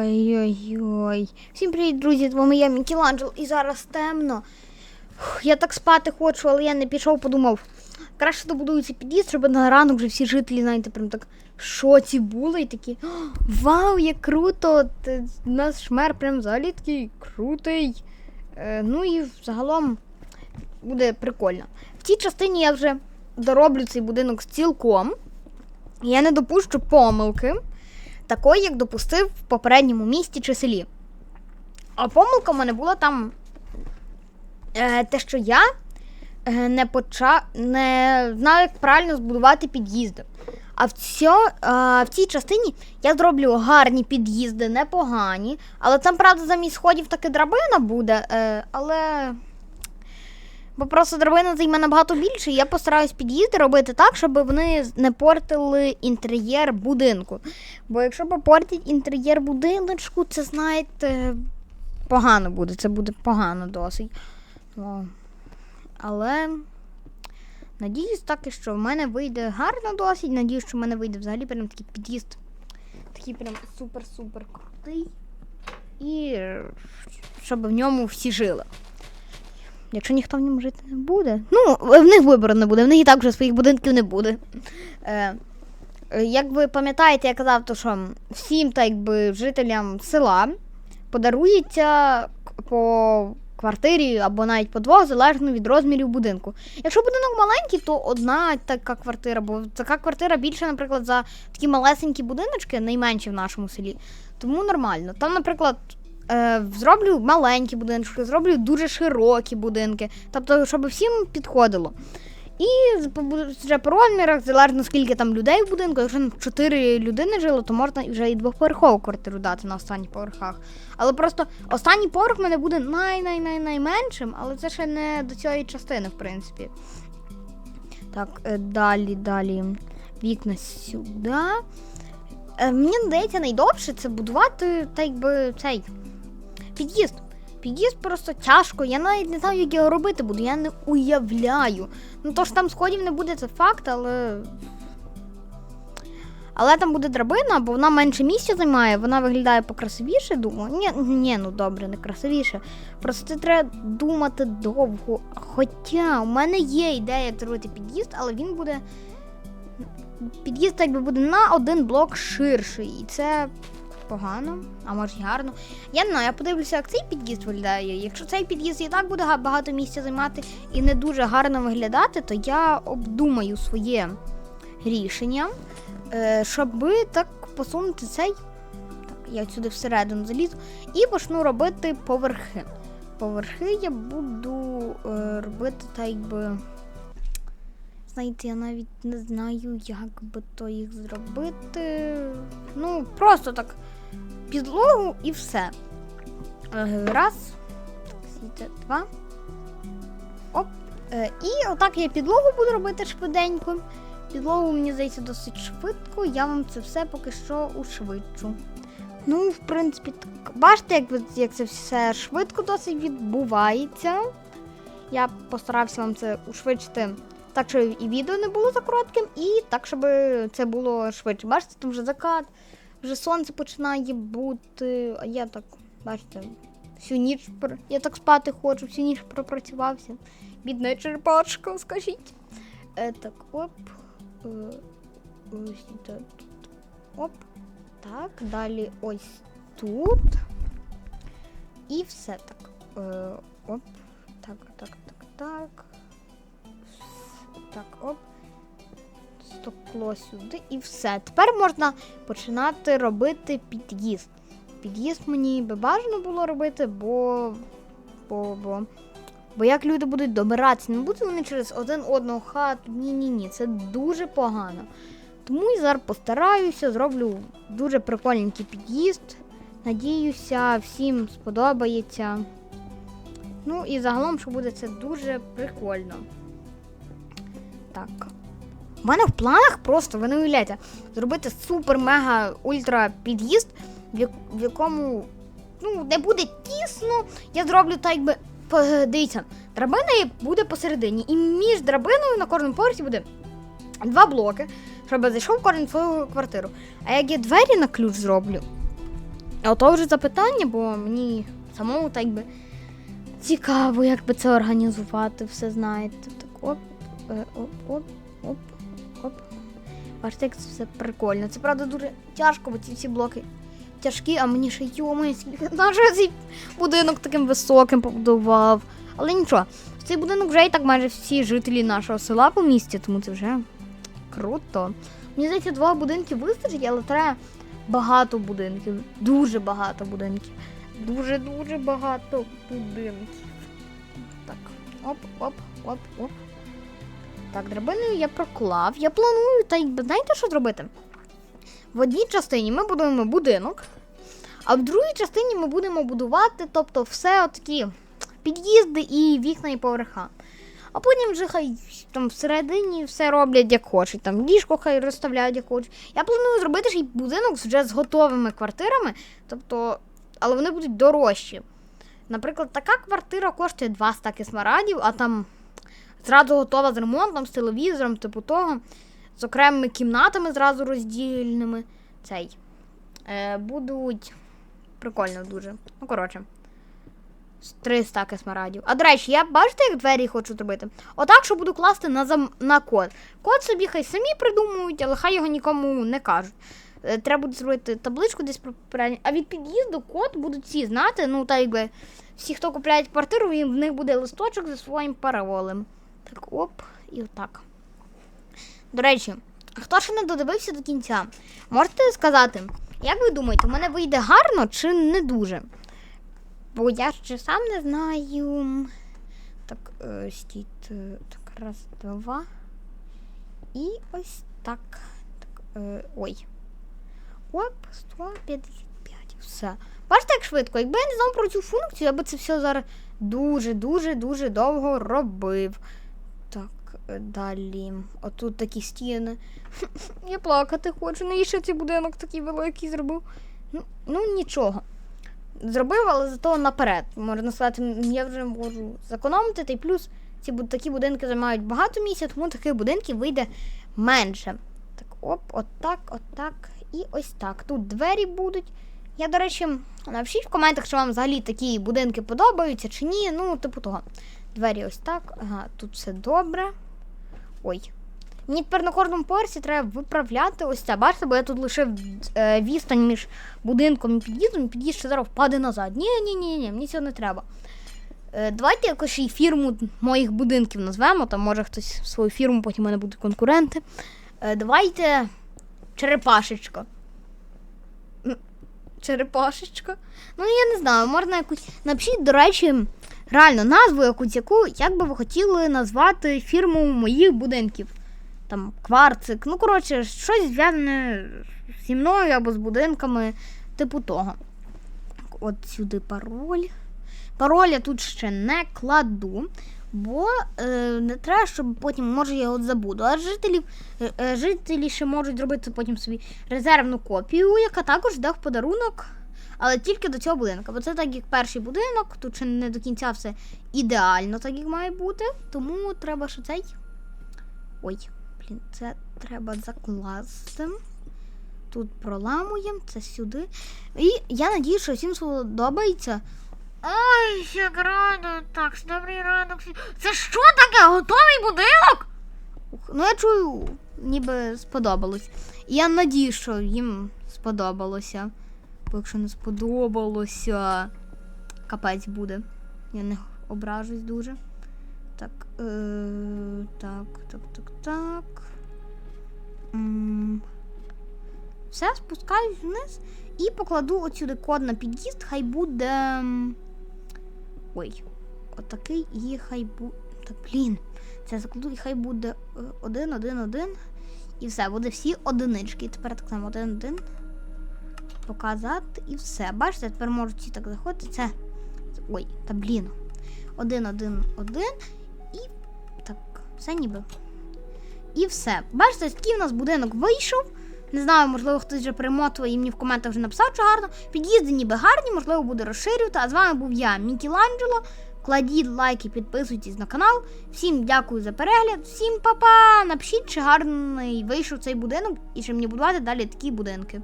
Ой-ой-ой. Всім привіт, друзі! З вами я Мікеланджело і зараз темно. Фух, Я так спати хочу, але я не пішов, подумав. Краще добудую цей під'їзд, щоб на ранок вже всі жителі, знаєте, прям так шоці були і такі. Вау, як круто! Т- Наш мер прям взагалі такий крутий. Е, ну і загалом буде прикольно. В цій частині я вже дороблю цей будинок цілком. Я не допущу помилки такої, як допустив в попередньому місті чи селі. А помилка в мене була там е, те, що я е, не поча... не знаю, як правильно збудувати під'їзди. А в, цьо, а в цій частині я зроблю гарні під'їзди, непогані. Але там, правда, замість сходів таки драбина буде. Е, але. Бо просто драбина займе набагато більше, і я постараюсь під'їзди робити так, щоб вони не портили інтер'єр будинку. Бо якщо попортять інтер'єр будиночку, це знаєте, погано буде. Це буде погано досить. Але надіюсь таки, що в мене вийде гарно досить. Надіюсь, що в мене вийде взагалі прям такий під'їзд. Такий прям супер-супер крутий. І е, щоб в ньому всі жили. Якщо ніхто в ньому жити не буде. Ну, в них вибору не буде, в них і так вже своїх будинків не буде. Е, як ви пам'ятаєте, я казав, то що всім так якби жителям села подарується по квартирі або навіть по двох, залежно від розмірів будинку. Якщо будинок маленький, то одна така квартира, бо така квартира більше, наприклад, за такі малесенькі будиночки, найменші в нашому селі. Тому нормально. Там, наприклад, е, зроблю маленькі будинки, зроблю дуже широкі будинки, тобто, щоб всім підходило. І вже по розмірах, залежно скільки там людей в будинку, якщо там 4 людини жило, то можна вже і двохповерхову квартиру дати на останніх поверхах. Але просто останній поверх в мене буде най-най-най-найменшим, але це ще не до цієї частини, в принципі. Так, е, далі, далі. Вікна сюди. Е, Мені здається, найдовше це будувати так якби цей під'їзд. Під'їзд просто тяжко. Я навіть не знаю, як його робити буду. Я не уявляю. Ну то ж там сходів не буде, це факт, але. Але там буде драбина, бо вона менше місця займає, вона виглядає покрасивіше, думаю. Ні, ні, ну добре, не красивіше. Просто це треба думати довго. Хоча у мене є ідея, як зробити під'їзд, але він буде. Під'їзд так буде на один блок ширший. І це погано, а може й гарно. Я не знаю, я подивлюся, як цей під'їзд виглядає. Якщо цей під'їзд і так буде багато місця займати і не дуже гарно виглядати, то я обдумаю своє рішення, е, щоби так посунути цей. Так, я сюди всередину залізу і почну робити поверхи. Поверхи я буду е, робити так, якби. Знаєте, я навіть не знаю, як би то їх зробити. Ну, просто так підлогу і все. Е, Раз. Два. Оп. Е, І отак я підлогу буду робити швиденько. Підлогу, мені здається, досить швидко. Я вам це все поки що ушвидшу. Ну, в принципі, так. Бачите, як, як це все швидко досить відбувається. Я постарався вам це ушвидшити так, щоб і відео не було за коротким, і так, щоб це було швидше. Бачите, там вже закат, вже сонце починає бути. А я так, бачите, всю ніч я так спати хочу, всю ніч пропрацювався. Бідна черпачка, скажіть. Е, так, оп. Е, ось тут. Оп. Так, далі ось тут. І все так. Е, оп. Так, так, так, так. Так, оп. Стокло сюди і все. Тепер можна починати робити під'їзд. Під'їзд мені би бажано було робити, бо. Бо, бо, бо як люди будуть добиратися, не будуть вони через один одного хату. Ні-ні-ні, це дуже погано. Тому і зараз постараюся, зроблю дуже прикольненький під'їзд. Надіюся, всім сподобається. Ну і загалом, що буде це дуже прикольно. Так. У мене в планах просто, ви не уявляєте, зробити супер-мега-ультра під'їзд, в, якому ну, не буде тісно. Я зроблю так, якби. Дивіться, драбина буде посередині. І між драбиною на кожному поверсі буде два блоки, щоб зайшов кожен свою квартиру. А як я двері на ключ зроблю, ото вже запитання, бо мені самому так би цікаво, як би це організувати, все знаєте. Так оп, е, оп, оп, оп. Це все прикольно. Це правда дуже тяжко, бо ці всі блоки тяжкі, а мені ще йоми, наш цей будинок таким високим побудував. Але нічого, цей будинок вже і так майже всі жителі нашого села по місті, тому це вже круто. Мені здається, двох будинків вистачить, але треба багато будинків. Дуже багато будинків. Дуже-дуже багато будинків. Так, оп, оп, оп, оп. Так, драбиною я проклав. Я планую, та знаєте, що зробити? В одній частині ми будуємо будинок, а в другій частині ми будемо будувати, тобто, все отакі під'їзди і вікна і поверха. А потім вже хай там всередині все роблять як хочуть. Там ліжко хай розставляють як хочуть. Я планую зробити ще й будинок вже з готовими квартирами, тобто, але вони будуть дорожчі. Наприклад, така квартира коштує 2 стаки а там зразу готова з ремонтом, з телевізором, типу того, з окремими кімнатами зразу роздільними. Цей. Е, будуть прикольно дуже. Ну, коротше. Три стаки смарадів. А до речі, я бачите, як двері хочу зробити? Отак, що буду класти на зам... на код. Код собі хай самі придумують, але хай його нікому не кажуть. Е, Треба буде зробити табличку десь про. А від під'їзду код будуть всі знати. Ну, так якби всі, хто купляють квартиру, в них буде листочок зі своїм паролем. Так, оп, і отак. До речі, хто ще не додивився до кінця, можете сказати, як ви думаєте, у мене вийде гарно чи не дуже? Бо я ще сам не знаю. Так, е, стійте. Так, раз, два. І ось так. так е, ой. Оп, 155. Все. Бачите, як швидко. Якби я не знав про цю функцію, я би це все зараз дуже-дуже-дуже довго робив. Далі. Отут такі стіни. Я плакати хочу. Навіщо цей будинок такий великий зробив? Ну, ну нічого. Зробив, але зато наперед. Можна сказати, я вже можу зекономити, та й плюс ці такі будинки займають багато місця, тому таких будинків вийде менше. Так, оп, отак, отак і ось так. Тут двері будуть. Я, до речі, напишіть в коментах, чи вам взагалі такі будинки подобаються чи ні. Ну, типу того. Двері ось так. Ага, тут все добре. Ой. Мені тепер на кожному поверсі треба виправляти ось це. Бачите, бо я тут лишив е, відстань між будинком і під'їздом, і під'їзд ще зараз впаде назад. Ні, ні, ні, ні, мені цього не треба. Е, давайте якось і фірму моїх будинків назвемо, там може хтось свою фірму, потім у мене будуть конкуренти. Е, давайте черепашечка. Черепашечка. Ну, я не знаю, можна якусь. Напишіть, до речі, реально назву якусь, яку, як би ви хотіли назвати фірму моїх будинків. Там кварцик. Ну, коротше, щось зв'язане зі мною або з будинками, типу того. От сюди пароль. Пароль я тут ще не кладу, бо е, не треба, щоб потім, може, я от забуду. А жителів, е, е, жителі ще можуть зробити потім собі резервну копію, яка також йде в подарунок, але тільки до цього будинку. Бо це так як перший будинок, тут ще не до кінця все ідеально, так як має бути. Тому треба ще цей. Ой, блін, це треба закласти. Тут проламуємо, це сюди. І я надію, що всім сподобається. Ой, як рано, так, добрий ранок. Це що таке? Готовий будинок? Ну, я чую, ніби сподобалось. І я надію, що їм сподобалося. Бо якщо не сподобалося, капець буде. Я не ображусь дуже. Так, е, так, так, так, так. М, Все, спускаюсь вниз і покладу отсюди код на під'їзд, хай буде. Ой, отакий і хай буде. Так, блін. Це закладу і хай буде е, один, один, один. І все, буде всі одинички. Тепер так само один, один. Показати і все. Бачите, тепер можуть так заходити. Це. Ой, та блін. Один, один, один. І так, все ніби. І все. Бачите, такий у нас будинок вийшов. Не знаю, можливо, хтось вже перемотував і мені в коментах вже написав, що гарно. Під'їзди ніби гарні, можливо, буде розширювати. А з вами був я, Мікеланджело. Кладіть лайки, підписуйтесь на канал. Всім дякую за перегляд, всім па-па! Напишіть, чи гарний вийшов цей будинок і чи мені будувати далі такі будинки.